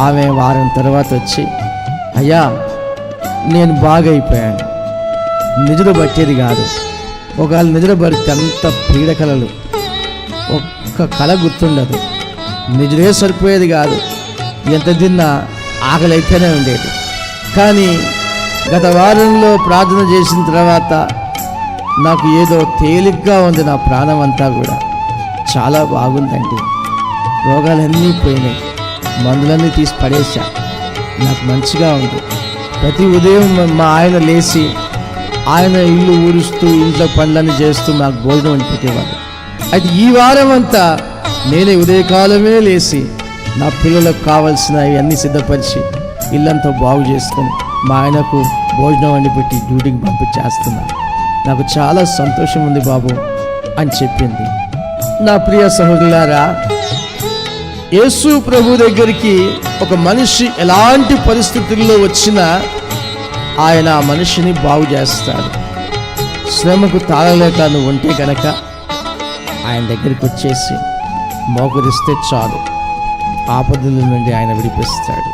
ఆమె వారం తర్వాత వచ్చి అయ్యా నేను బాగైపోయాను. నిద్ర పట్టేది కాదు. ఒకవేళ నిద్ర పడితే అంత పీడ కళలు ఒక్క కళ గుర్తుండదు. నిద్రే సరిపోయేది కాదు. ఎంత తిన్నా ఆకలి అయితేనే ఉండేది. కానీ గత వారంలో ప్రార్థన చేసిన తర్వాత నాకు ఏదో తేలిగ్గా ఉంది నా ప్రాణం అంతా కూడా. చాలా బాగుందండి. రోగాలన్నీ పోయినాయి. మందులన్నీ తీసి పడేసా నాకు మంచిగా ఉంది. ప్రతి ఉదయం మా ఆయన లేచి ఆయన ఇల్లు ఊరుస్తూ ఇంట్లో పనులన్నీ చేస్తూ మాకు భోజనం అని పెట్టేవాడు అయితే ఈ వారం అంతా నేనే ఉదయకాలమే లేచి నా పిల్లలకు కావాల్సిన అన్నీ సిద్ధపరిచి ఇల్లంతా బాగు చేసుకొని మా ఆయనకు భోజనం వండి పెట్టి డ్యూటీకి పంపించేస్తున్నా. నాకు చాలా సంతోషం ఉంది బాబు అని చెప్పింది. నా ప్రియ సహోదరులారా యేసు ప్రభు దగ్గరికి ఒక మనిషి ఎలాంటి పరిస్థితుల్లో వచ్చినా ఆయన ఆ మనిషిని బాగు చేస్తాడు. శ్రమకు తాళలేక నువ్వు ఉంటే కనుక ఆయన దగ్గరికి వచ్చేసి మోకరిస్తే చాలు. ఆపదల నుండి ఆయన విడిపిస్తాడు.